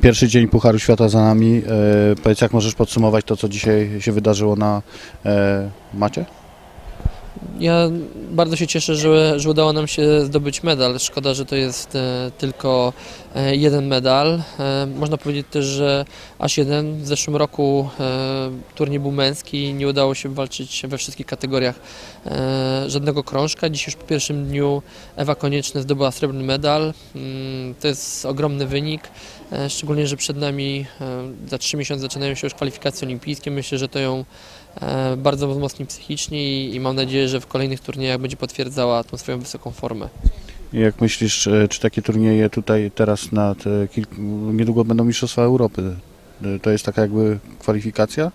Pierwszy dzień Pucharu Świata za nami. E, powiedz, jak możesz podsumować to, co dzisiaj się wydarzyło na e, macie? Ja bardzo się cieszę, że, że udało nam się zdobyć medal. Szkoda, że to jest e, tylko e, jeden medal. E, można powiedzieć też, że aż jeden. W zeszłym roku turniej był męski, nie udało się walczyć we wszystkich kategoriach żadnego krążka. Dziś już po pierwszym dniu Ewa Konieczna zdobyła srebrny medal. Mm, to jest ogromny wynik. Szczególnie, że przed nami za trzy miesiące zaczynają się już kwalifikacje olimpijskie. Myślę, że to ją bardzo wzmocni psychicznie i, mam nadzieję, że w kolejnych turniejach będzie potwierdzała tą swoją wysoką formę. Jak myślisz, e, czy takie turnieje tutaj teraz na te kilku, niedługo będą Mistrzostwa Europy? E, To jest taka jakby kwalifikacja?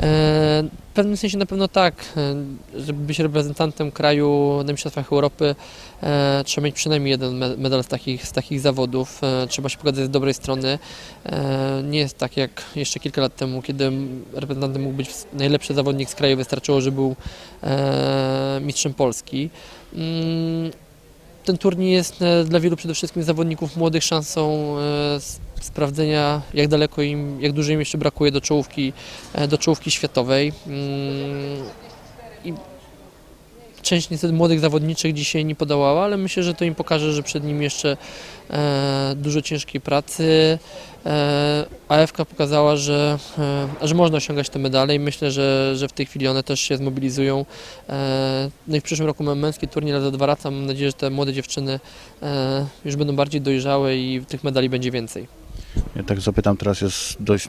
E, W pewnym sensie na pewno tak, e, żeby być reprezentantem kraju na Mistrzostwach Europy e, trzeba mieć przynajmniej jeden me- medal z takich, z takich zawodów, trzeba się pokazać z dobrej strony. Nie jest tak jak jeszcze kilka lat temu, kiedy reprezentantem mógł być najlepszy zawodnik z kraju, wystarczyło, że był mistrzem Polski. Mm, Ten turniej jest dla wielu przede wszystkim zawodników młodych szansą sprawdzenia, jak daleko im, jak dużo im jeszcze brakuje do czołówki e, do czołówki światowej. Mm, I część niestety młodych zawodniczych dzisiaj nie podołała, ale myślę, że to im pokaże, że przed nim jeszcze e, dużo ciężkiej pracy. E, AFK pokazała, że, że można osiągać te medale i myślę, że, że w tej chwili one też się zmobilizują. No i w przyszłym roku mamy męski turniej lat od wraca. Mam nadzieję, że te młode dziewczyny już będą bardziej dojrzałe i tych medali będzie więcej. Ja tak zapytam, teraz jest dość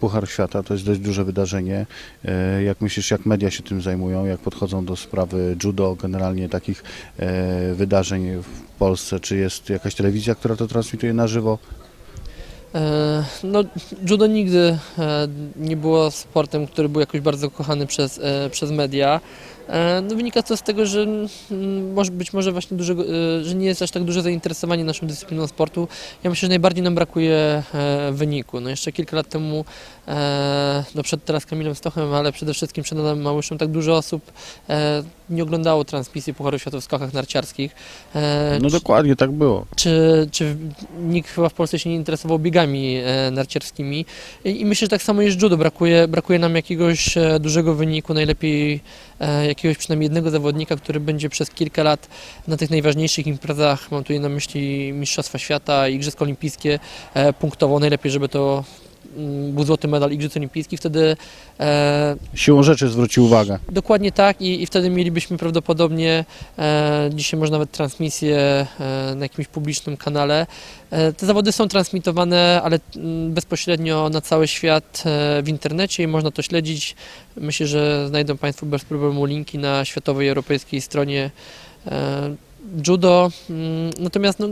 Puchar Świata, to jest dość duże wydarzenie. E, Jak myślisz, jak media się tym zajmują, jak podchodzą do sprawy judo, generalnie takich e, wydarzeń w Polsce? Czy jest jakaś telewizja, która to transmituje na żywo? E, No, judo nigdy nie było sportem, który był jakoś bardzo kochany przez, przez media. E, No, wynika to z tego, że mm, może być może właśnie dużego, e, że nie jest aż tak duże zainteresowanie naszą dyscypliną sportu. Ja myślę, że najbardziej nam brakuje e, wyniku. No jeszcze kilka lat temu, no przed teraz Kamilem Stochem, ale przede wszystkim przed Adamem Małyszem, tak dużo osób nie oglądało transmisji Pucharu Świata w skokach narciarskich. No dokładnie, tak było. czy, czy nikt chyba w Polsce się nie interesował biegami narciarskimi I, myślę, że tak samo jest judo. Brakuje, brakuje nam jakiegoś dużego wyniku, najlepiej jakiegoś przynajmniej jednego zawodnika, który będzie przez kilka lat na tych najważniejszych imprezach, mam tutaj na myśli Mistrzostwa Świata, Igrzyska Olimpijskie, e, punktował. Najlepiej, żeby to był złoty medal Igrzysk Olimpijskich, wtedy e, Siłą rzeczy zwrócił uwagę. Dokładnie tak i, i wtedy mielibyśmy prawdopodobnie e, dzisiaj może nawet transmisję e, na jakimś publicznym kanale. E, te zawody są transmitowane, ale mm, bezpośrednio na cały świat e, w internecie i można to śledzić. Myślę, że znajdą Państwo bez problemu linki na światowej, europejskiej stronie e, judo. Mm, Natomiast no,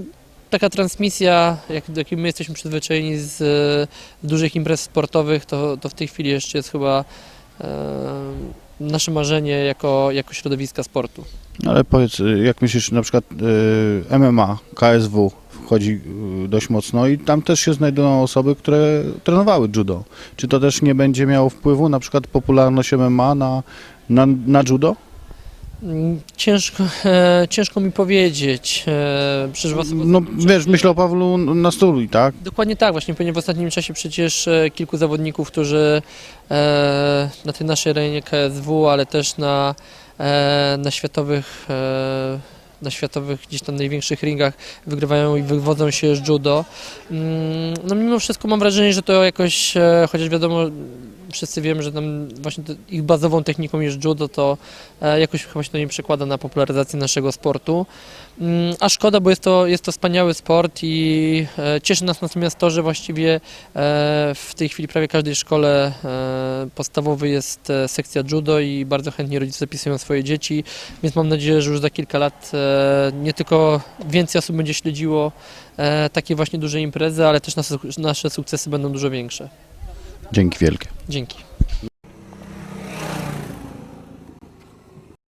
taka transmisja, jak, do jakiej my jesteśmy przyzwyczajeni z e, dużych imprez sportowych, to, to w tej chwili jeszcze jest chyba e, nasze marzenie jako, jako środowiska sportu. Ale powiedz, y, jak myślisz, na przykład y, MMA, KSW wchodzi y, dość mocno i tam też się znajdują osoby, które trenowały judo. Czy to też nie będzie miało wpływu, na przykład popularność MMA na, na, na judo? Ciężko, e, ciężko mi powiedzieć. E, przecież w No wiesz, myślę o Pawlu Nastuli, tak? Dokładnie tak, właśnie ponieważ w ostatnim czasie przecież e, kilku zawodników, którzy e, na tej naszej arenie KSW, ale też na, e, na światowych e, na światowych gdzieś tam największych ringach wygrywają i wywodzą się z judo. Mm, No mimo wszystko mam wrażenie, że to jakoś, e, chociaż wiadomo, wszyscy wiemy, że tam właśnie ich bazową techniką jest judo, to e, jakoś chyba się to nie przekłada na popularyzację naszego sportu. Mm, A szkoda, bo jest to, jest to wspaniały sport i e, cieszy nas natomiast to, że właściwie e, w tej chwili prawie każdej szkole podstawowej jest sekcja judo i bardzo chętnie rodzice zapisują swoje dzieci, więc mam nadzieję, że już za kilka lat nie tylko więcej osób będzie śledziło takie właśnie duże imprezy, ale też nasze sukcesy będą dużo większe. Dzięki wielkie. Dzięki.